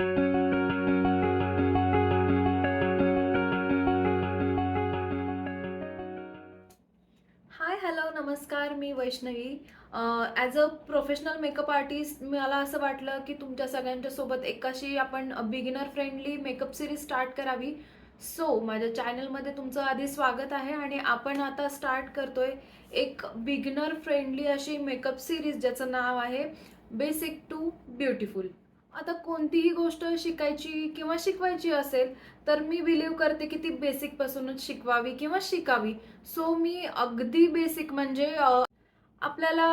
हाय hello नमस्कार मी Vaishnavi. As a professional makeup artist मला असं वाटलं की तुमच्या सगळ्यांच्या सोबत एकाशी आपण beginner friendly makeup series start करावी. सो माझ्या चॅनलमध्ये तुमचं आधी स्वागत आहे आणि आपण आता स्टार्ट करतोय एक बिगिनर फ्रेंडली अशी मेकअप सिरीज ज्याचं नाव आहे बेसिक टू ब्युटिफुल आता कोणतीही गोष्ट शिकायची किंवा शिकवायची असेल तर मी बिलीव्ह करते की ती बेसिकपासूनच शिकवावी किंवा शिकावी. सो मी अगदी बेसिक म्हणजे आपल्याला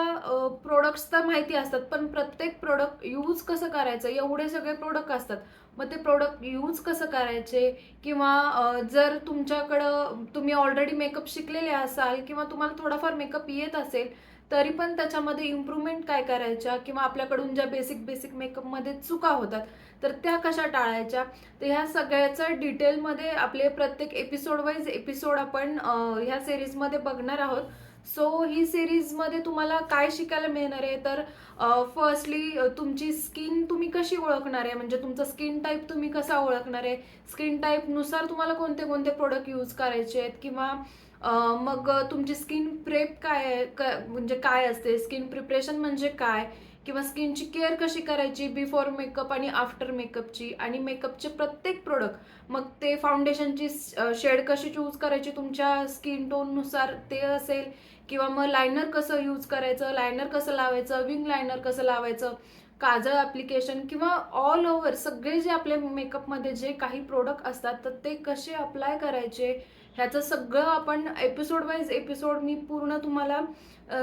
प्रोडक्ट्स तर माहिती असतात पण प्रत्येक प्रोडक्ट यूज कसं करायचं? एवढे सगळे प्रोडक्ट असतात. मग ते प्रोडक्ट यूज कसं करायचे? किंवा जर तुमच्याकडं तुम्ही ऑलरेडी मेकअप शिकलेले असाल किंवा तुम्हाला थोडाफार मेकअप येत असेल तरी पण त्याच्यामध्ये इम्प्रूव्हमेंट काय करायच्या किंवा आपल्याकडून ज्या बेसिक बेसिक मेकअपमध्ये चुका होतात तर त्या कशा टाळायच्या? तर ह्या सगळ्याचं डिटेलमध्ये आपले प्रत्येक एपिसोड वाईज एपिसोड आपण ह्या सिरीजमध्ये बघणार आहोत. सो ही सिरीजमध्ये तुम्हाला काय शिकायला मिळणार आहे? तर फर्स्टली तुमची स्किन तुम्ही कशी ओळखणार आहे? म्हणजे तुमचा स्किन टाईप तुम्ही कसा ओळखणार आहे? स्किन टाईपनुसार तुम्हाला कोणते कोणते प्रोडक्ट यूज करायचे आहेत? किंवा मग तुमची स्किन प्रेप काय क- म्हणजे काय असते? स्किन प्रिपरेशन म्हणजे काय? किंवा स्किनची केअर कशी करायची? बिफोर मेकअप आणि आफ्टर मेकअपची? आणि मेकअपचे प्रत्येक प्रोडक्ट मग ते फाउंडेशनची शेड कशी चूज करायची? तुमच्या स्किन टोननुसार ते असेल. किंवा मग लायनर कसं यूज करायचं? लायनर कसं लावायचं? विंग लायनर कसं लावायचं? काजळ ॲप्लिकेशन किंवा ऑल ओव्हर सगळे जे आपले मेकअपमध्ये जे काही प्रोडक्ट असतात तर ते कसे अप्लाय करायचे? ह्याचं सगळं आपण एपिसोड वाईज एपिसोड मी पूर्ण तुम्हाला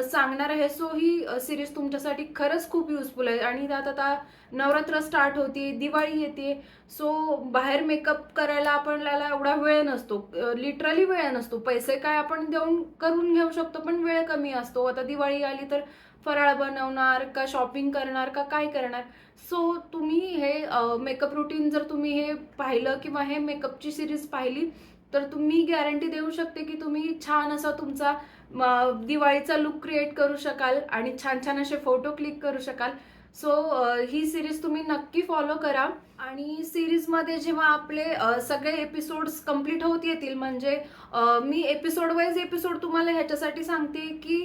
सांगणार आहे. सो ही सिरीज तुमच्यासाठी खरंच खूप युजफुल आहे. आणि त्यात आता नवरात्र स्टार्ट होते दिवाळी येते. सो बाहेर मेकअप करायला आपल्याला एवढा वेळ नसतो. लिटरली वेळ नसतो. पैसे काय आपण देऊन करून घेऊ शकतो पण वेळ कमी असतो. आता दिवाळी आली तर फराळ बनवणार का शॉपिंग करणार का काय करणार? सो तुम्ही हे मेकअप रुटीन जर तुम्ही हे पाहिलं किंवा हे मेकअपची सिरीज पाहिली तर तुम्ही गॅरंटी देऊ शकते की तुम्ही छान असा तुमचा दिवाळीचा लुक क्रिएट करू शकाल आणि छान छान असे फोटो क्लिक करू शकाल. सो uh, ही सिरीज तुम्ही नक्की फॉलो करा. आणि सिरीजमध्ये जेव्हा आपले uh, सगळे एपिसोड्स कंप्लीट होत येतील म्हणजे uh, मी एपिसोड वाईज एपिसोड तुम्हाला ह्याच्यासाठी सांगते की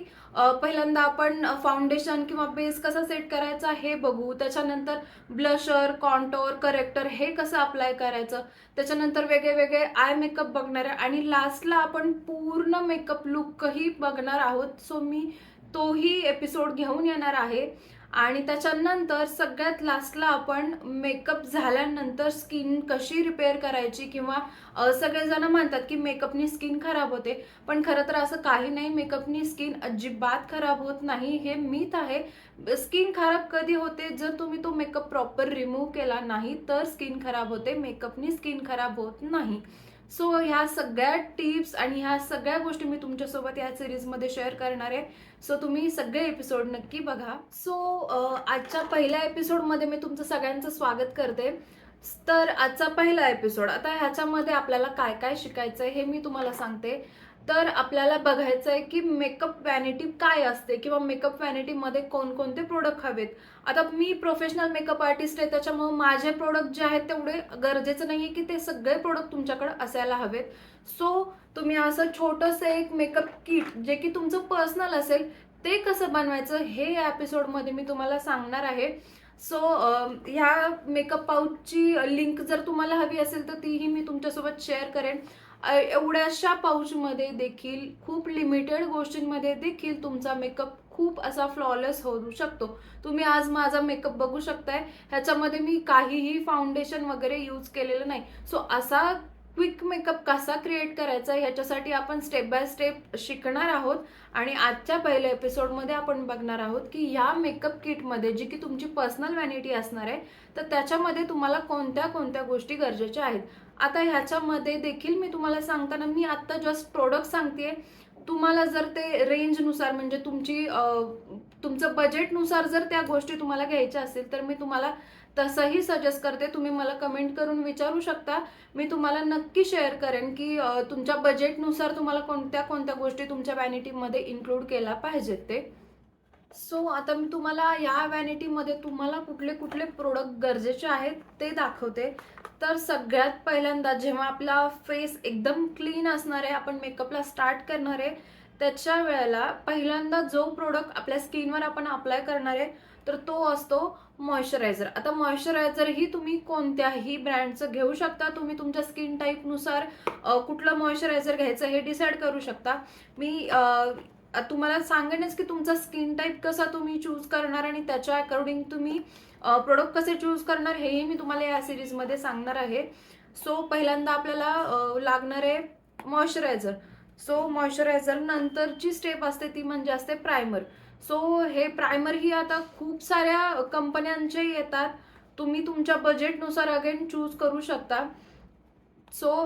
पहिल्यांदा आपण फाउंडेशन किंवा बेस कसा सेट करायचा हे बघू. त्याच्यानंतर ब्लशर कॉन्टोर करेक्टर हे कसं अप्लाय करायचं. त्याच्यानंतर वेगळे वेगळे आय मेकअप बघणार आहे आणि लास्टला आपण पूर्ण मेकअप लुकही बघणार आहोत. सो मी तोही एपिसोड घेऊन येणार आहे. आणि त्याच्यानंतर सगळ्यात लास्टला आपण मेकअप झाल्यानंतर स्किन कशी रिपेअर करायची किंवा सगळेजण म्हणतात की मेकअपनी स्किन खराब होते पण खरं तर असं काही नाही. मेकअपनी स्किन अजिबात खराब होत नाही. हे मीत आहे. स्किन खराब कधी होते? जर तुम्ही तो मेकअप प्रॉपर रिमूव्ह केला नाही तर स्किन खराब होते. मेकअपनी स्किन खराब होत नाही. सो ह्या सगळ्या टिप्स आणि ह्या सगळ्या गोष्टी मी तुमच्यासोबत या सिरीजमध्ये शेअर करणार आहे. सो तुम्ही सगळे एपिसोड नक्की बघा. सो आजच्या पहिल्या एपिसोडमध्ये मी तुमचं सगळ्यांचं स्वागत करते. तर आजचा पहिला एपिसोड आता ह्याच्यामध्ये आपल्याला काय काय शिकायचं आहे हे मी तुम्हाला सांगते. तर आपल्याला बघायचं आहे की मेकअप वॅनिटी काय असते किंवा मेकअप वॅनिटीमध्ये कोणकोणते प्रोडक्ट हवेत? आता मी प्रोफेशनल मेकअप आर्टिस्ट आहे त्याच्यामुळे माझे प्रोडक्ट जे आहेत तेवढे गरजेचं नाही आहे की ते सगळे प्रोडक्ट तुमच्याकडे असायला हवेत. सो तुम्ही असं छोटंसं एक मेकअप किट जे की तुमचं पर्सनल असेल ते कसं बनवायचं हे या एपिसोडमध्ये मी तुम्हाला सांगणार आहे. सो ह्या मेकअप पाऊचची लिंक जर तुम्हाला हवी असेल तर तीही मी तुमच्यासोबत शेअर करेन. एवढ्याशा पाऊचमध्ये देखील खूप लिमिटेड गोष्टींमध्ये देखील तुमचा मेकअप खूप असा फ्लॉलेस होऊ शकतो. तुम्ही आज माझा मेकअप बघू शकताय. ह्याच्यामध्ये मी काहीही फाउंडेशन वगैरे यूज केलेलं नाही. सो असा क्विक मेकअप कसा क्रिएट करायचा ह्याच्यासाठी आपण स्टेप बाय स्टेप शिकणार आहोत आणि आजच्या पहिल्या एपिसोडमध्ये आपण बघणार आहोत की ह्या मेकअप किटमध्ये जी की तुमची पर्सनल व्हॅनिटी असणार आहे तर त्याच्यामध्ये तुम्हाला कोणत्या कोणत्या गोष्टी गरजेच्या आहेत? आता ह्याच्यामध्ये देखील मी तुम्हाला सांगताना मी आत्ता जस्ट प्रोडक्ट सांगते तुम्हाला जर ते रेंजनुसार म्हणजे तुमची तुमचं बजेटनुसार जर त्या गोष्टी तुम्हाला घ्यायच्या असतील तर मी तुम्हाला तसंही सजेस्ट करते. तुम्ही मला कमेंट करून विचारू शकता. मी तुम्हाला नक्की शेअर करेन की तुमच्या बजेटनुसार तुम्हाला कोणत्या कोणत्या गोष्टी तुमच्या वॅनिटीमध्ये इन्क्लूड केल्या पाहिजेत ते. सो आता मी तुम्हाला या व्हॅनिटीमध्ये तुम्हाला कुठले कुठले प्रोडक्ट गरजेचे आहेत ते दाखवते. तर सगळ्यात पहिल्यांदा जेव्हा आपला फेस एकदम क्लीन असणार आहे आपण मेकअपला स्टार्ट करणार आहे त्याच्या वेळेला पहिल्यांदा जो प्रोडक्ट आपल्या स्किनवर आपण अप्लाय करणार आहे तर तो असतो मॉइश्चरायझर आता मॉइश्चरायझर ही तुम्ही कोणत्याही ब्रँडचं घेऊ शकता. तुम्ही तुमच्या स्किन टाईपनुसार कुठलं मॉइश्चरायझर घ्यायचं हे डिसाईड करू शकता. मी तुम्हाला सांगेनच की तुमचा स्किन टाईप कसा तुम्ही चूज करणार आणि त्याच्या अकॉर्डिंग तुम्ही प्रोडक्ट कसे चूज करणार हेही मी तुम्हाला या सिरीजमध्ये सांगणार आहे. सो पहिल्यांदा आपल्याला लागणार आहे मॉइश्चरायझर सो मॉइश्चरायझर नंतरची स्टेप असते ती म्हणजे असते प्रायमर सो हे प्रायमर ही आता खूप साऱ्या कंपन्यांचे येतात. तुम्ही तुमच्या बजेटनुसार अगेन चूज करू शकता. सो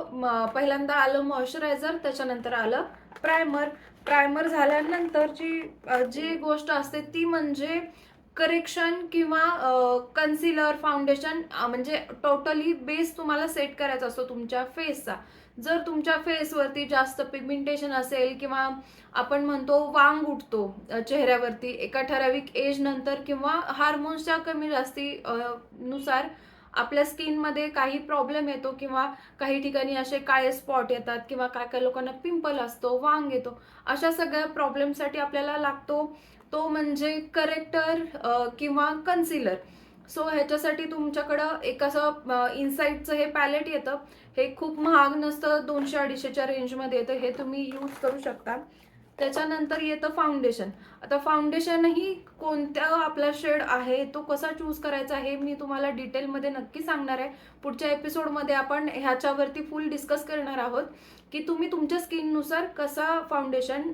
पहिल्यांदा आलं मॉइश्चरायझर त्याच्यानंतर आलं प्रायमर प्रायमर झाल्यानंतर जी जी गोष्ट असते ती म्हणजे करेक्शन किंवा कन्सिलर फाउंडेशन म्हणजे टोटली बेस तुम्हाला सेट करायचा असतो तुमच्या फेसचा जर तुमच्या फेसवरती जास्त पिगमेंटेशन असेल किंवा आपण म्हणतो वांग उठतो चेहऱ्यावरती एका ठराविक एज नंतर किंवा हार्मोन्सच्या कमी जास्ती नुसार आपल्या स्किनमध्ये काही प्रॉब्लेम येतो किंवा काही ठिकाणी असे काळे स्पॉट येतात किंवा काय काय लोकांना पिंपल असतो वांग येतो अशा सगळ्या प्रॉब्लेमसाठी आपल्याला लागतो. तो म्हणजे करेक्टर किंवा कन्सिलर सो ह्याच्यासाठी तुमच्याकडं एक असं इन्साईटचं हे पॅलेट येतं. हे खूप महाग नसतं दोनशे अडीचशेच्या रेंजमध्ये येतं. हे तुम्ही यूज करू शकता. त्याच्यानंतर येतं फाउंडेशन आता फाउंडेशनही कोणत्या आपला शेड आहे तो कसा चूज करायचा हे मी तुम्हाला डिटेलमध्ये नक्की सांगणार आहे. पुढच्या एपिसोडमध्ये आपण ह्याच्यावरती फुल डिस्कस करणार आहोत की तुम्ही तुमच्या स्किननुसार कसा फाउंडेशन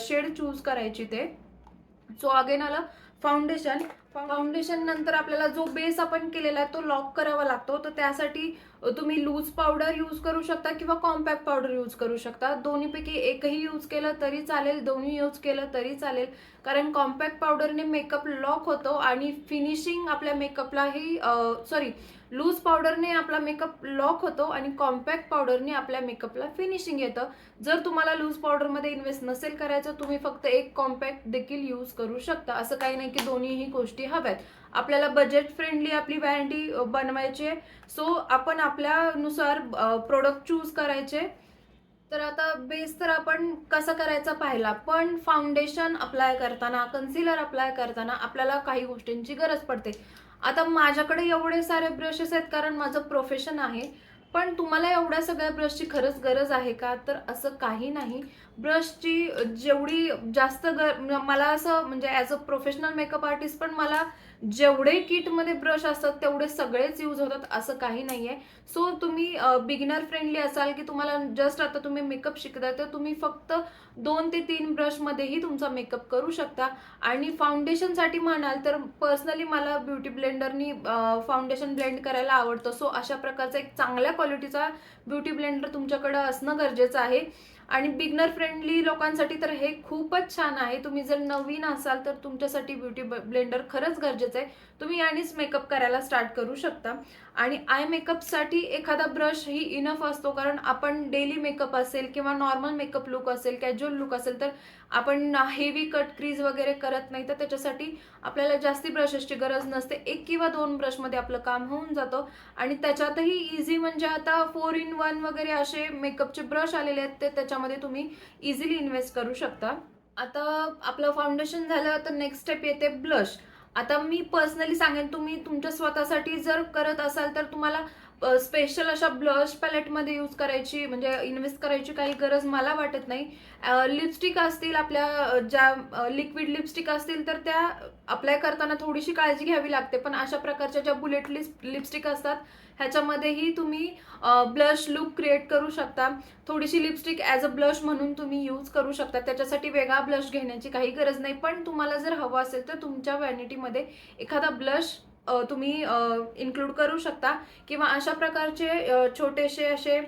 शेड चूज करायची ते. सो अगेन आलं. फाउंडेशन फाउंडेशन नंतर आपल्याला जो बेस आपण केलेला आहे तो लॉक करावा लागतो. तर त्यासाठी तुम्ही लूज पावडर यूज करू शकता किंवा कॉम्पॅक्ट पावडर यूज करू शकता. दोन्हीपैकी एकही यूज केलं तरी चालेल दोन्ही यूज केलं तरी चालेल. कारण कॉम्पॅक्ट पावडरने मेकअप लॉक होतो आणि फिनिशिंग आपल्या मेकअपलाही सॉरी लूज पावडरने आपला मेकअप लॉक होतो आणि कॉम्पॅक्ट पावडरने आपल्या मेकअपला फिनिशिंग येतं. जर तुम्हाला लूज पावडरमध्ये इन्व्हेस्ट नसेल करायचं तुम्ही फक्त एक कॉम्पॅक्ट देखील यूज करू शकता. असं काही नाही की दोन्हीही गोष्टी हव्यात. आपल्याला बजेट फ्रेंडली आपली व्हॅरायटी बनवायची सो आपण आपल्यानुसार प्रोडक्ट चूज करायचे. तर आता बेस तर आपण कसा करायचा पाहिला? पण फाउंडेशन अप्लाय करताना कन्सिलर अप्लाय करताना आपल्याला काही गोष्टींची गरज पडते. आता माझ्याकडे एवढे सारे ब्रशेस आहेत कारण माझं प्रोफेशन आहे. पण तुम्हाला एवढ्या सगळ्या ब्रशची खरंच गरज आहे का? तर असं काही नाही. ब्रशची जेवढी जास्त गर मला असं म्हणजे as a professional makeup artist पण मला जेवढे किटमध्ये ब्रश असतात तेवढे सगळेच यूज होतात असं काही नाही आहे सो तुम्ही बिगिनर फ्रेंडली असाल की तुम्हाला जस्ट आता तुम्ही मेकअप शिकताय तर तुम्ही फक्त दोन ते तीन ब्रशमध्येही तुमचा मेकअप करू शकता. आणि फाउंडेशनसाठी म्हणाल तर पर्सनली मला ब्युटी ब्लेंडरनी फाउंडेशन ब्लेंड करायला आवडतं. सो अशा प्रकारचा एक चांगल्या क्वालिटीचा ब्युटी ब्लेंडर तुमच्याकडं असणं गरजेचं आहे. आणि बिगनर फ्रेंडली लोकांसाठी तर हे खूपच छान आहे. तुम्ही जर नवीन असाल तर तुमच्यासाठी ब्युटी ब्लेंडर खरंच गरजेचं आहे. तुम्ही यानेच मेकअप करायला स्टार्ट करू शकता. आणि आय मेकअपसाठी एखादा ब्रश ही इनफ असतो. कारण आपण डेली मेकअप असेल किंवा नॉर्मल मेकअप लुक असेल कॅज्युअल लुक असेल तर आपण हेवी कट क्रीज वगैरे करत नाही. तर त्याच्यासाठी आपल्याला जास्ती ब्रशेसची गरज नसते. एक किंवा दोन ब्रशमध्ये आपलं काम होऊन जातं. आणि त्याच्यातही इझी म्हणजे आता फोर इन वन वगैरे असे मेकअपचे ब्रश आलेले आहेत ते त्याच्या त्याच्यामध्ये तुम्ही इझिली इन्व्हेस्ट करू शकता. आता आपलं फाउंडेशन झालं तर नेक्स्ट स्टेप येते ब्लश आता मी पर्सनली सांगेन तुम्ही तुमच्या स्वतःसाठी जर करत असाल तर तुम्हाला स्पेशल अशा ब्लश पॅलेटमध्ये यूज करायची म्हणजे इन्व्हेस्ट करायची काही गरज मला वाटत नाही. लिपस्टिक असतील आपल्या ज्या लिक्विड लिपस्टिक असतील तर त्या अप्लाय करताना थोडीशी काळजी घ्यावी लागते. पण अशा प्रकारच्या ज्या बुलेट लिपस्टिक असतात ह्याच्यामध्येही तुम्ही ब्लश लुक क्रिएट करू शकता. थोडीशी लिपस्टिक ॲज अ ब्लश म्हणून तुम्ही यूज करू शकता. त्याच्यासाठी वेगळा ब्लश घेण्याची काही गरज नाही. पण तुम्हाला जर हवं असेल तर तुमच्या व्हॅनिटीमध्ये एखादा ब्लश तुम्ही इन्क्लूड करू शकता किंवा अशा प्रकारचे छोटेसे असे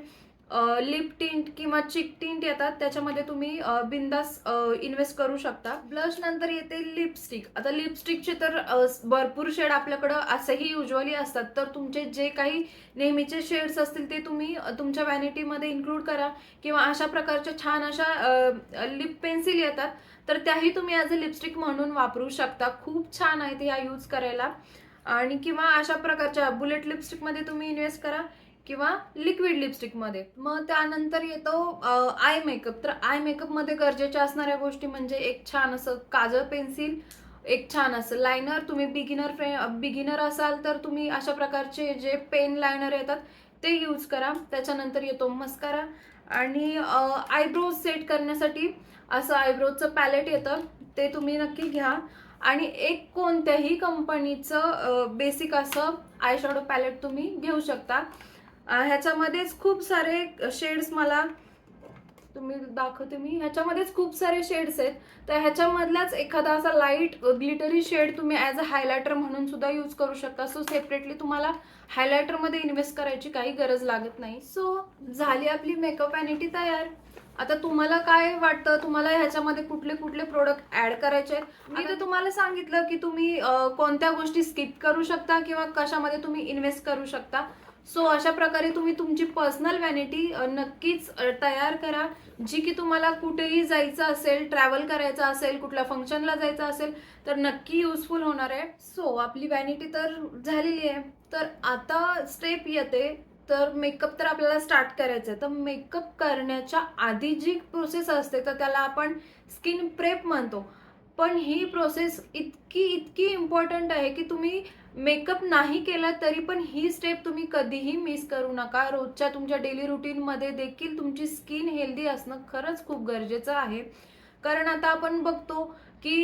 लिप टिंट किंवा चिक टिंट येतात. त्याच्यामध्ये तुम्ही बिंदास इन्व्हेस्ट करू शकता. ब्लश नंतर येते लिपस्टिक आता लिपस्टिकचे तर भरपूर शेड आपल्याकडं असेही युजली असतात. तर तुमचे जे काही नेहमीचे शेड्स असतील ते तुम्ही तुमच्या व्हॅनिटीमध्ये इन्क्लूड करा. किंवा अशा प्रकारच्या छान अशा लिप पेन्सिल येतात. तर त्याही तुम्ही ॲज अ लिपस्टिक म्हणून वापरू शकता. खूप छान आहेत ह्या यूज करायला. आणि किंवा अशा प्रकारच्या बुलेट लिपस्टिकमध्ये तुम्ही इन्व्हेस्ट करा किंवा लिक्विड लिपस्टिकमध्ये मग त्यानंतर येतो आय मेकअप तर आय मेकअपमध्ये गरजेच्या असणाऱ्या गोष्टी म्हणजे एक छान असं काजळ पेन्सिल एक छान असं लायनर तुम्ही बिगिनर फ्रे बिगिनर असाल तर तुम्ही अशा प्रकारचे जे पेन लायनर येतात ते यूज करा. त्याच्यानंतर येतो मस्कारा आणि आयब्रोज सेट करण्यासाठी असं आयब्रोजचं पॅलेट येतं. ते तुम्ही नक्की घ्या. आणि एक कोणत्याही कंपनीचं बेसिक असं आयशॅडो पॅलेट तुम्ही घेऊ शकता. ह्याच्यामध्येच खूप सारे शेड्स मला तुम्ही दाखवते मी. ह्याच्यामध्येच खूप सारे शेड्स आहेत. तर ह्याच्यामधलाच एखादा असा लाइट ग्लिटरी शेड तुम्ही ॲज अ हायलायटर म्हणून सुद्धा यूज करू शकता. सो सेपरेटली तुम्हाला हायलायटरमध्ये इन्व्हेस्ट करायची काही गरज लागत नाही. सो झाली आपली मेकअप ॲनिटी तयार. आता तुम्हाला काय वाटतं? तुम्हाला ह्याच्यामध्ये कुठले कुठले प्रोडक्ट ऍड करायचे आहेत? मी तर तुम्हाला सांगितलं की तुम्ही कोणत्या गोष्टी स्किप करू शकता किंवा कशामध्ये तुम्ही इन्व्हेस्ट करू शकता. सो अशा प्रकारे तुम्ही तुमची पर्सनल व्हॅनिटी नक्कीच तयार करा. जी की तुम्हाला कुठेही जायचं असेल ट्रॅव्हल करायचं असेल कुठल्या फंक्शनला जायचं असेल तर नक्की युजफुल होणार आहे. सो आपली व्हॅनिटी तर झालेली आहे. तर आता स्टेप येते तर मेकअप तर आपल्याला स्टार्ट करायचं आहे तर मेकअप करण्याच्या आधी जी प्रोसेस असते तर त्याला आपण स्किन प्रेप म्हणतो. पण ही प्रोसेस इतकी इतकी इम्पॉर्टंट आहे की तुम्ही मेकअप नाही केला तरी पण ही स्टेप तुम्ही कधीही मिस करू नका. रोजच्या तुमच्या डेली रुटीनमध्ये देखील तुमची स्किन हेल्दी असणं खरंच खूप गरजेचं आहे. कारण आता आपण बघतो की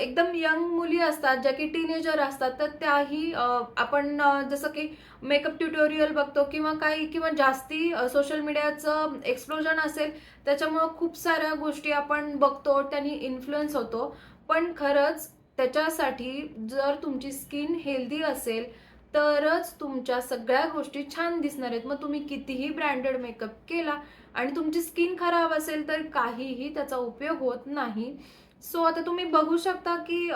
एकदम यंग मुली असतात ज्या की टीनेजर असतात तर त्याही आपण जसं की मेकअप ट्युटोरियल बघतो किंवा काही किंवा जास्ती सोशल मीडियाचं एक्सप्लोजन असेल त्याच्यामुळं खूप साऱ्या गोष्टी आपण बघतो त्यांनी इन्फ्लुएन्स होतो. पण खरंच त्याच्यासाठी जर तुमची स्किन हेल्दी असेल तरच तुमच्या सगळ्या गोष्टी छान दिसणार आहेत. मग तुम्ही कितीही ब्रँडेड मेकअप केला आणि तुमची स्किन खराब असेल तर काहीही त्याचा उपयोग होत नाही. सो आता तुम्ही बघू शकता की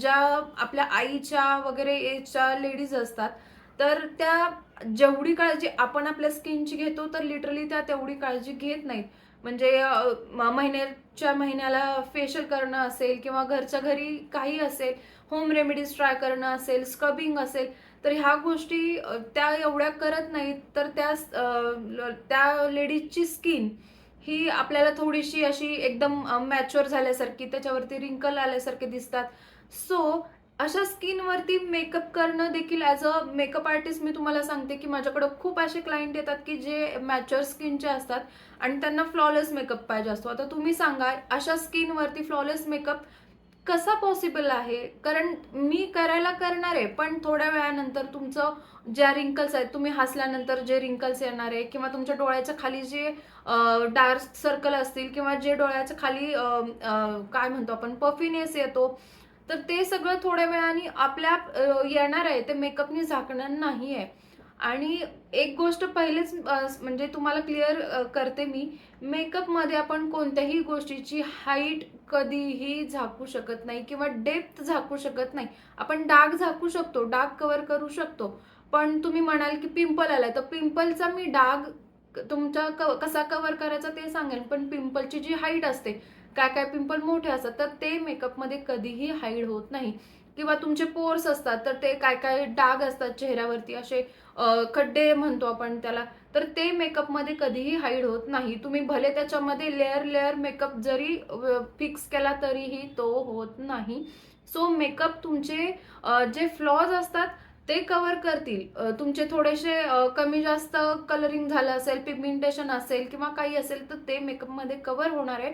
ज्या आपल्या आईच्या वगैरे एजच्या लेडीज असतात तर त्या जेवढी काळजी आपण आपल्या स्किनची घेतो तर लिटरली त्या तेवढी काळजी घेत नाहीत. म्हणजे महिन्याच्या महिन्याला फेशियल करणं असेल किंवा घरच्या घरी काही असेल होम रेमेडीज ट्राय करणं असेल स्क्रबिंग असेल तर ह्या गोष्टी त्या एवढ्या करत नाहीत. तर त्या त्या लेडीजची स्किन ही आपल्याला थोडीशी अशी एकदम मॅच्युअर झाल्यासारखी त्याच्यावरती रिंकल आल्यासारखे दिसतात. सो अशा स्किनवरती मेकअप करणं देखील ॲज अ मेकअप आर्टिस्ट मी तुम्हाला सांगते की माझ्याकडं खूप असे क्लायंट येतात की जे मॅच्युअर स्किनचे असतात आणि त्यांना फ्लॉलेस मेकअप पाहिजे असतो. आता तुम्ही सांगा अशा स्किनवरती फ्लॉलेस मेकअप कसा पॉसिबल आहे? कारण मी करायला करणार आहे पण थोड्या वेळानंतर तुमचं ज्या रिंकल्स आहेत तुम्ही हसल्यानंतर जे रिंकल्स येणार आहे किंवा तुमच्या डोळ्याच्या खाली जे डार्क सर्कल असतील किंवा जे डोळ्याच्या खाली काय म्हणतो आपण पफिनेस येतो तर ते सगळं थोड्या वेळाने आपल्या येणार आहे ते मेकअपनी झाकणार नाही आहे आणि एक गोष्ट पहिलेच म्हणजे तुम्हाला क्लिअर करते मी. मेकअपमध्ये आपण कोणत्याही गोष्टीची हाईट कधीही झाकू शकत नाही किंवा डेप्थ झाकू शकत नाही. आपण डाग झाकू शकतो डाग कवर करू शकतो. पण तुम्ही म्हणाल की पिंपल आला तर पिंपलचा मी डाग तुमचा क कसा कवर करायचा ते सांगेल पण पिंपलची जी हाईट असते काय काय पिंपल मोठे असतात तर ते मेकअपमध्ये कधीही हाईड होत नाही. किंवा तुमचे पोर्स असतात तर ते काय काय डाग असतात चेहऱ्यावरती असे खड्डे म्हणतो आपण त्याला तर ते मेकअपमध्ये कधीही हाईड होत नाही. तुम्ही भले त्याच्यामध्ये लेअर लेअर मेकअप जरी फिक्स केला तरीही तो होत नाही. सो मेकअप तुमचे जे फ्लॉज असतात ते कवर करतील. तुमचे थोडेसे कमी जास्त कलरिंग झालं असेल पिगमेंटेशन असेल किंवा काही असेल तर ते मेकअपमध्ये कवर होणार आहे.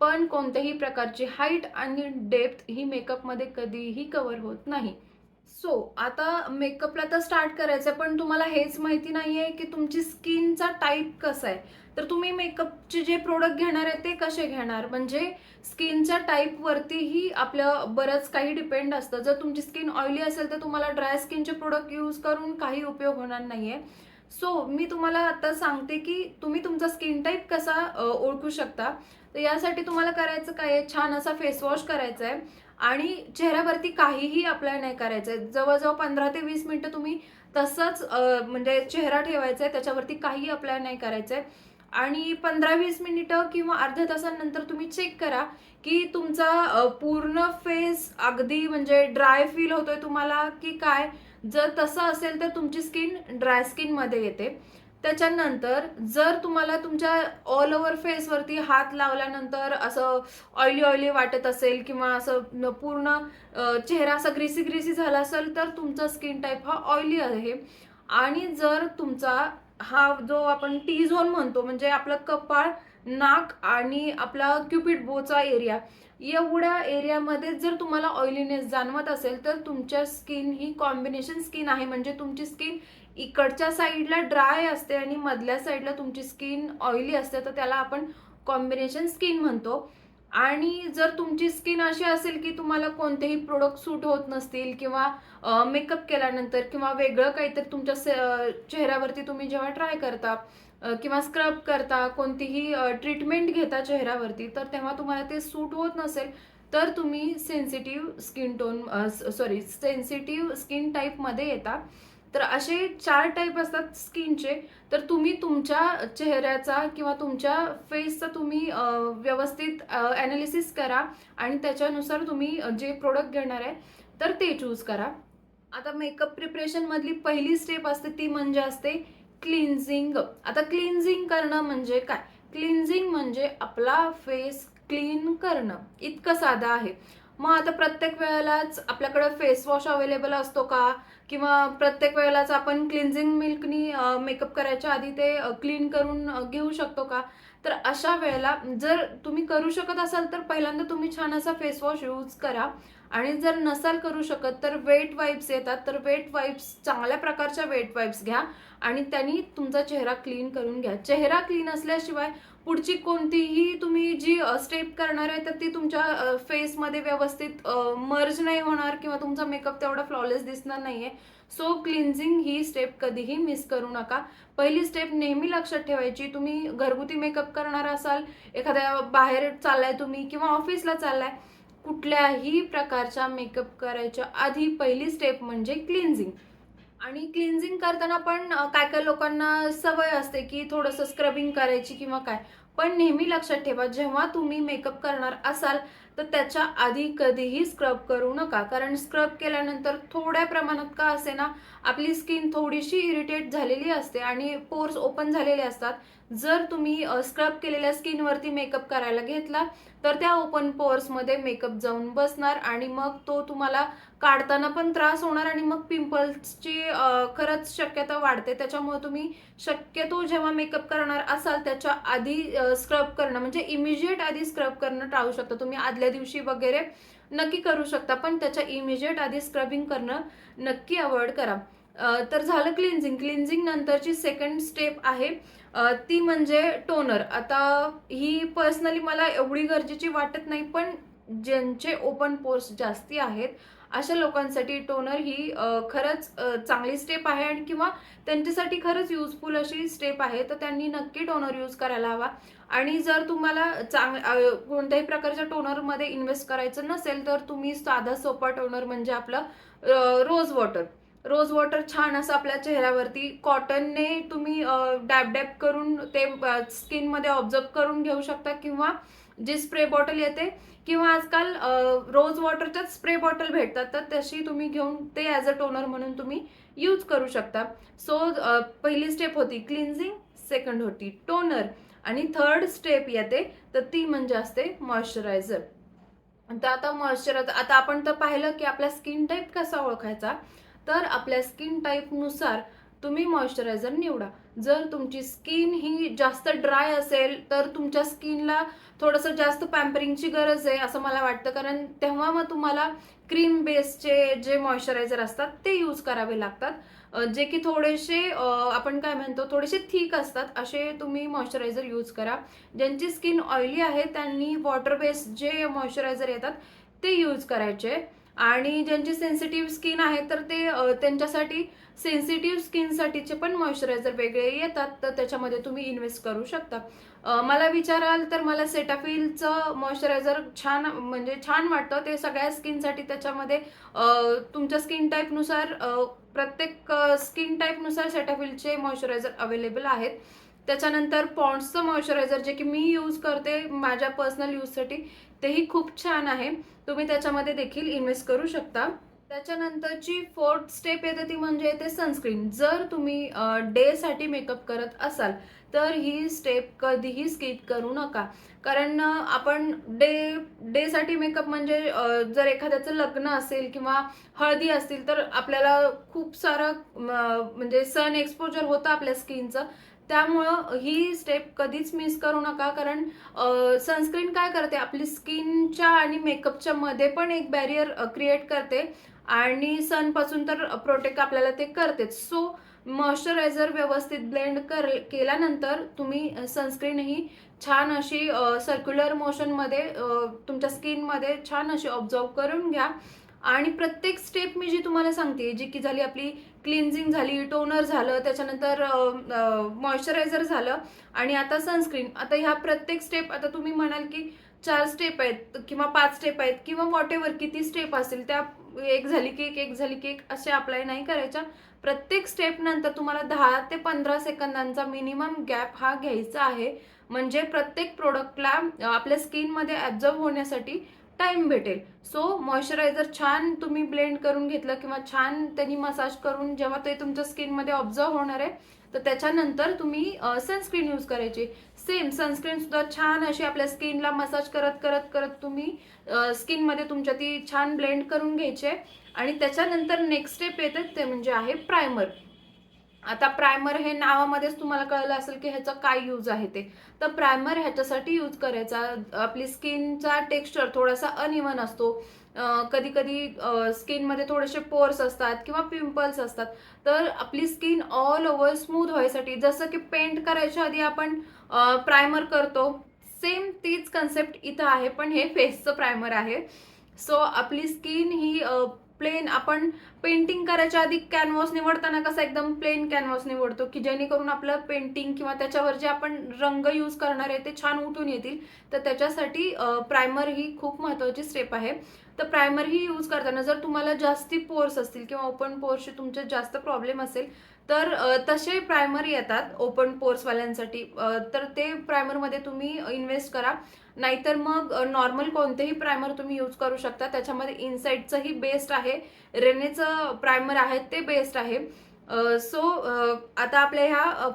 पण कोणत्याही प्रकारची हाईट आणि डेप्थ ही मेकअपमध्ये कधीही कव्हर होत नाही. सो आता मेकअपला तर स्टार्ट करायचं पण तुम्हाला हेच माहिती नाही आहे की तुमची स्किनचा टाईप कसा आहे. तर तुम्ही मेकअपचे जे प्रोडक्ट घेणार आहे ते कसे घेणार? म्हणजे स्किनच्या टाईपवरतीही आपलं बरंच काही डिपेंड असतं. जर तुमची स्किन ऑइली असेल तर तुम्हाला ड्राय स्किनचे प्रोडक्ट यूज करून काही उपयोग होणार नाही आहे सो मी तुम्हाला आता सांगते की तुम्ही तुमचा स्किन टाईप कसा ओळखू शकता. तर यासाठी तुम्हाला करायचं काय आहे? छान असा फेस वॉश करायचा आहे आणि चेहऱ्यावरती काहीही अप्लाय नाही करायचं जवळजवळ पंधरा ते वीस मिनटं तुम्ही तसंच म्हणजे चेहरा ठेवायचा आहे त्याच्यावरती काही अप्लाय नाही करायचं आहे आणि पंधरा वीस मिनिटं किंवा अर्ध्या तासानंतर तुम्ही चेक करा की तुमचा पूर्ण फेस अगदी म्हणजे ड्राय फील होतोय तुम्हाला की काय? जर तसं असेल तर तुमची स्किन ड्राय स्किनमध्ये येते. त्याच्यानंतर जर तुम्हाला तुमच्या ऑल ओव्हर फेसवरती हात लावल्यानंतर असं ऑइली ऑइली वाटत असेल किंवा असं पूर्ण चेहरा असा ग्रीसी ग्रीसी झाला असेल तर तुमचा स्किन टाईप हा ऑइली आहे. आणि जर तुमचा हा जो आपण टी झोन म्हणतो म्हणजे आपलं कपाळ नाक आणि आपला क्युपिड बोचा एरिया एवढ्या एरियामध्ये जर तुम्हाला ऑइलीनेस जाणवत असेल तर तुमच्या स्किन ही कॉम्बिनेशन स्किन आहे. म्हणजे तुमची स्किन इकडच्या साईडला ड्राय असते आणि मधल्या साईडला तुमची स्किन ऑइली असते. तर त्याला आपण कॉम्बिनेशन स्किन म्हणतो. आणि जर तुमची स्किन अशी असेल की तुम्हाला कोणतेही प्रोडक्ट सूट होत नसतील किंवा मेकअप केल्यानंतर किंवा वेगळं काहीतरी तुमच्या से- चेहऱ्यावरती तुम्ही जेव्हा ट्राय करता किंवा स्क्रब करता कोणतीही ट्रीटमेंट घेता चेहऱ्यावरती तर तेव्हा तुम्हाला ते सूट होत नसेल तर तुम्ही sensitive skin tone sorry sensitive skin टाईपमध्ये येता. तर असे चार टाईप असतात स्किनचे तर तुम्ही तुमच्या चेहऱ्याचा किंवा तुमच्या फेसचा तुम्ही व्यवस्थित ॲनालिसिस करा आणि त्याच्यानुसार तुम्ही जे प्रोडक्ट घेणार आहे तर ते चूज करा. आता मेकअप प्रिपरेशनमधली पहिली स्टेप असते ती म्हणजे असते क्लिन्झिंग. आता क्लिन्झिंग करणं म्हणजे काय? क्लिन्झिंग म्हणजे आपला फेस क्लीन करणं. इतकं साधं आहे. मग आता प्रत्येक वेळेलाच आपल्याकडं फेस वॉश अवेलेबल असतो का? किंवा प्रत्येक वेळेलाच आपण क्लिन्झिंग मिल्कनी मेकअप करायच्या आधी ते क्लीन करून घेऊ शकतो का? तर अशा वेळेला जर तुम्ही करू शकत असाल तर पहिल्यांदा तुम्ही छान असा फेस वॉश यूज करा. आणि जर नसाल करू शकत तर वेट वाईप्स येतात. तर वेट वाईप्स चांगल्या प्रकारच्या वेट वाईप्स घ्या. आणि त्यांनी तुमचा चेहरा क्लीन करून घ्या. चेहरा क्लीन असल्याशिवाय पुढची कोणतीही तुम्ही जी स्टेप करणार आहे तर ती तुमच्या फेसमध्ये व्यवस्थित मर्ज नाही होणार किंवा तुमचा मेकअप तेवढा फ्लॉलेस दिसणार नाही आहे सो क्लिन्झिंग ही स्टेप कधीही मिस करू नका. पहिली स्टेप नेहमी लक्षात ठेवायची तुम्ही घरगुती मेकअप करणार असाल एखाद्या बाहेर चाललाय तुम्ही किंवा ऑफिसला चाललाय कुठल्याही प्रकारच्या मेकअप करायच्या आधी पहिली स्टेप म्हणजे क्लिन्झिंग आणि क्लिन्झिंग करताना पण काय काय लोकांना सवय असते की थोडंसं स्क्रबिंग करायची किंवा काय. पण नेहमी लक्षात ठेवा जेव्हा तुम्ही मेकअप करणार असाल तर त्याच्या आधी कधीही स्क्रब करू नका. कारण स्क्रब केल्यानंतर थोड्या प्रमाणात का असे ना आपली स्किन थोडीशी इरिटेट झालेली असते आणि पोर्स ओपन झालेले असतात. जर तुम्ही स्क्रब केलेल्या स्किनवरती मेकअप करायला घेतला तर त्या ओपन पोर्समध्ये मेकअप जाऊन बसणार आणि मग तो तुम्हाला काढताना पण त्रास होणार आणि मग पिंपल्सची खरंच शक्यता वाढते. त्याच्यामुळे तुम्ही शक्यतो जेव्हा मेकअप करणार असाल त्याच्या आधी स्क्रब करणं म्हणजे इमिजिएट आधी स्क्रब करणं टाळू शकता. तुम्ही आदल्या दिवशी वगैरे नक्की करू शकता पण त्याच्या इमिजिएट आधी स्क्रबिंग करणं नक्की अवॉइड करा. तर झालं क्लिन्झिंग क्लिन्झिंग नंतरची सेकंड स्टेप आहे ती म्हणजे टोनर. आता ही पर्सनली मला एवढी गरजेची वाटत नाही पण ज्यांचे ओपन पोर्स जास्ती आहेत अशा लोकांसाठी टोनर ही खरंच चांगली स्टेप आहे आणि किंवा त्यांच्यासाठी खरंच युजफुल अशी स्टेप आहे. तर त्यांनी नक्की टोनर यूज करायला हवा. आणि जर तुम्हाला चांग कोणत्याही प्रकारच्या टोनरमध्ये इन्व्हेस्ट करायचं नसेल तर तुम्ही साधा सोपा टोनर म्हणजे आपलं रोज वॉटर रोज वॉटर छान असं आपल्या चेहऱ्यावरती. कॉटनने तुम्ही डॅब डॅब करून ते स्किनमध्ये ऑब्झर्व करून घेऊ शकता किंवा जी स्प्रे बॉटल येते किंवा आजकाल रोज वॉटरच्याच स्प्रे बॉटल भेटतात तर तशी तुम्ही घेऊन ते ॲज अ टोनर म्हणून तुम्ही यूज करू शकता. सो पहिली स्टेप होती क्लिन्झिंग सेकंड होती टोनर आणि थर्ड स्टेप येते तर ती म्हणजे असते मॉइश्चरायझर तर आता मॉइश्चरायझर आता आपण तर पाहिलं की आपला स्किन टाईप कसा ओळखायचा? तर आपल्या स्किन टाईपनुसार तुम्ही मॉइश्चरायझर निवडा. जर तुमची स्किन ही जास्त ड्राय असेल तर तुमच्या स्किनला थोडंसं जास्त पॅम्परिंगची गरज आहे असं मला वाटतं. कारण तेव्हा मग तुम्हाला क्रीम बेसचे जे मॉइश्चरायझर असतात ते यूज करावे लागतात. जे की थोडेसे आपण काय म्हणतो थोडेसे थिक असतात असे तुम्ही मॉइश्चरायझर यूज करा. ज्यांची स्किन ऑइली आहे त्यांनी वॉटर बेस्ड जे मॉइश्चरायझर येतात ते यूज करायचे. आणि ज्यांची सेन्सिटिव्ह स्किन आहे तर ते त्यांच्यासाठी सेन्सिटिव्ह स्किनसाठीचे पण मॉइश्चरायझर वेगळे येतात. तर त्याच्यामध्ये तुम्ही इन्व्हेस्ट करू शकता. मला विचाराल तर मला सेटाफिलचं मॉइश्चरायझर छान म्हणजे छान वाटतं. ते सगळ्या स्किनसाठी त्याच्यामध्ये तुमच्या स्किन टाईपनुसार प्रत्येक स्किन टाईपनुसार सेटाफिलचे मॉइश्चरायझर अवेलेबल आहेत. त्याच्यानंतर पॉन्ड्सचं मॉइश्चरायझर जे की मी यूज करते माझ्या पर्सनल यूजसाठी तेही खूप छान आहे. तुम्ही त्याच्यामध्ये देखील इन्व्हेस्ट करू शकता. त्याच्यानंतरची फोर्थ स्टेप येते ती म्हणजे येते सनस्क्रीन जर तुम्ही डेसाठी मेकअप करत असाल तर ही स्टेप कधीही स्किप करू नका. कारण आपण डे डेसाठी मेकअप म्हणजे जर एखाद्याचं लग्न असेल किंवा हळदी असतील तर आपल्याला खूप सारं म्हणजे सन एक्सपोजर होतं आपल्या स्किनचं त्यामुळं ही स्टेप कधीच मिस करू नका कारण सनस्क्रीन काय करते? आपली स्किनच्या आणि मेकअपच्या मध्ये पण एक बॅरियर क्रिएट करते आणि सनपासून तर प्रोटेक्ट आपल्याला ते करतेच. सो मॉइश्चरायझर व्यवस्थित ब्लेंड कर केल्यानंतर तुम्ही सनस्क्रीनही छान अशी सर्क्युलर मोशनमध्ये तुमच्या स्किनमध्ये छान अशी ऑब्झर्व करून घ्या. आणि प्रत्येक स्टेप मी जी तुम्हाला सांगते जी की झाली आपली क्लिन्झिंग झाली टोनर झालं त्याच्यानंतर मॉइश्चरायझर झालं आणि आता सनस्क्रीन आता ह्या प्रत्येक स्टेप आता तुम्ही म्हणाल की चार स्टेप आहेत किंवा पाच स्टेप आहेत किंवा वॉट एव्हर किती स्टेप असतील त्या एक झाली की एक एक झाली की एक असे अप्लाय नाही करायच्या. प्रत्येक स्टेप नंतर तुम्हाला दहा ते पंधरा सेकंदांचा मिनिमम गॅप हा घ्यायचा आहे. म्हणजे प्रत्येक प्रोडक्टला आपल्या स्किनमध्ये ॲब्झॉर्ब होण्यासाठी टाइम भेटेल. सो मॉइश्चरायझर छान तुम्ही ब्लेंड करून घेतलं किंवा छान त्यांनी मसाज करून जेव्हा ते तुमच्या स्किनमध्ये ऑब्झर्व होणार आहे तर त्याच्यानंतर तुम्ही सनस्क्रीन यूज करायची. सेम सनस्क्रीन सुद्धा छान अशी आपल्या स्किनला मसाज करत करत करत तुम्ही स्किनमध्ये तुमच्या ती छान ब्लेंड करून घ्यायचे आणि त्याच्यानंतर नेक्स्ट स्टेप येते ते म्हणजे आहे प्रायमर आता प्रायमर हे नावामध्येच तुम्हाला कळलं असेल की ह्याचा काय यूज आहे ते. तर प्रायमर ह्याच्यासाठी यूज करायचा. आपली स्किनचा टेक्स्चर थोडासा अनइवन असतो. कधी कधी स्किनमध्ये थोडेसे पोर्स असतात किंवा पिंपल्स असतात. तर आपली स्किन ऑल ओव्हर स्मूथ व्हायसाठी जसं की पेंट करायच्या आधी आपण प्रायमर करतो सेम तीच कन्सेप्ट इथं आहे पण हे फेसचं प्रायमर आहे. सो आपली स्किन ही प्लेन आपण पेंटिंग करायच्या आधी कॅनव्हास निवडताना कसं एकदम प्लेन कॅनव्हास निवडतो? की जेणेकरून आपलं पेंटिंग किंवा त्याच्यावर जे आपण रंग यूज करणार आहे ते छान उठून येतील. तर त्याच्यासाठी प्रायमर ही खूप महत्त्वाची स्टेप आहे. तर प्रायमरही यूज करताना जर तुम्हाला जास्ती पोर्स असतील किंवा ओपन पोर्सचे तुमचे जास्त प्रॉब्लेम असेल तर तसे प्रायमर येतात ओपन पोर्सवाल्यांसाठी तर ते प्रायमरमध्ये तुम्ही इन्व्हेस्ट करा. नाहीतर मग नॉर्मल कोणतेही प्रायमर तुम्ही यूज करू शकता. त्याच्यामध्ये इनसाईडचंही बेस्ट आहे. रेनेचं प्रायमर आहे ते बेस्ट आहे. सो आता आपल्या ह्या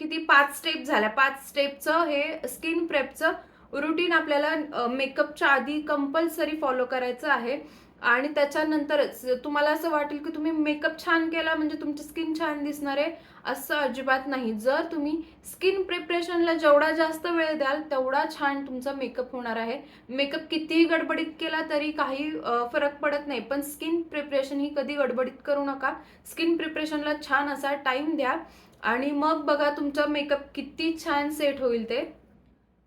किती पाच स्टेप झाल्या. पाच स्टेपचं हे स्किन प्रेपचं रुटीन आपल्याला मेकअपच्या आधी कंपल्सरी फॉलो करायचं आहे. आणि त्याच्यानंतरच तुम्हाला असं वाटेल की तुम्ही मेकअप छान केला म्हणजे तुमची स्किन छान दिसणार आहे असं अजिबात नाही. जर तुम्ही स्किन प्रिपरेशनला जेवढा जास्त वेळ द्याल तेवढा छान तुमचा मेकअप होणार आहे. मेकअप कितीही गडबडीत केला तरी काही फरक पडत नाही. पण स्किन प्रिपरेशन ही कधी गडबडीत करू नका. स्किन प्रिपरेशनला छान असा टाईम द्या. आणि मग बघा तुमचा मेकअप किती छान सेट होईल ते.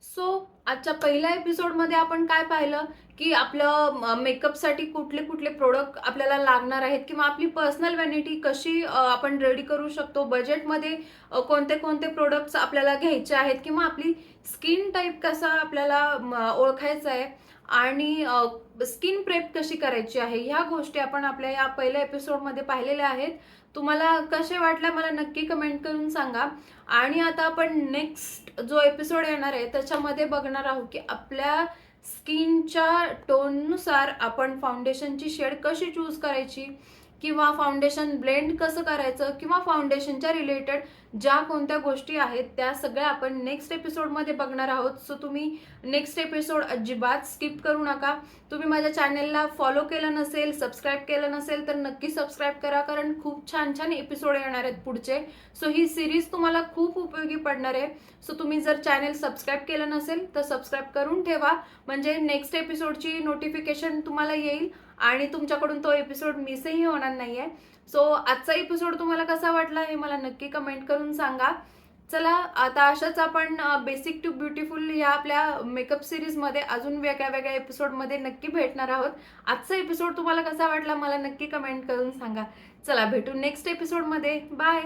सो आजच्या पहिल्या एपिसोडमध्ये आपण काय पाहिलं? की आपलं मेकअपसाठी कुठले कुठले प्रोडक्ट आपल्याला लागणार आहेत? किंवा आपली पर्सनल व्हॅनिटी कशी आपण रेडी करू शकतो? बजेटमध्ये कोणते कोणते प्रोडक्ट्स आपल्याला घ्यायचे आहेत? किंवा आपली स्किन टाईप कसा आपल्याला ओळखायचा आहे? आणि स्किन प्रेप कशी करायची आहे? ह्या गोष्टी आपण आपल्या या पहिल्या एपिसोडमध्ये पाहिलेल्या आहेत. तुम्हाला कसे वाटल्या मला नक्की कमेंट करून सांगा. आणि आता आपण नेक्स्ट जो एपिसोड येणार आहे त्याच्यामध्ये बघणार आहोत की आपल्या स्किनच्या टोननुसार आपण फाउंडेशनची शेड कशी चूज करायची? किंवा फाउंडेशन ब्लेंड कसं करायचं? किंवा फाउंडेशनच्या रिलेटेड ज्या कोणत्या गोष्टी आहेत त्या सगळ्या आपण नेक्स्ट एपिसोडमध्ये बघणार आहोत. सो तुम्ही नेक्स्ट एपिसोड अजिबात स्किप करू नका. तुम्ही माझ्या चॅनेलला फॉलो केलं नसेल सबस्क्राईब केलं नसेल तर नक्की सबस्क्राईब करा कारण खूप छान छान एपिसोड येणार आहेत पुढचे. सो ही सिरीज तुम्हाला खूप उपयोगी पडणार आहे. सो तुम्ही जर चॅनेल सबस्क्राईब केलं नसेल तर सबस्क्राईब करून ठेवा. म्हणजे नेक्स्ट एपिसोडची नोटिफिकेशन तुम्हाला येईल आणि तुमच्याकडून तो एपिसोड मिसही होणार नाही आहे सो आजचा एपिसोड तुम्हाला कसा वाटला हे मला नक्की कमेंट करून सांगा. चला आता अशाच आपण बेसिक टू ब्युटिफुल ह्या आपल्या मेकअप सिरीजमध्ये अजून वेगळ्या वेगळ्या एपिसोडमध्ये नक्की भेटणार आहोत. आजचा एपिसोड तुम्हाला कसा वाटला मला नक्की कमेंट करून सांगा. चला भेटू नेक्स्ट एपिसोडमध्ये बाय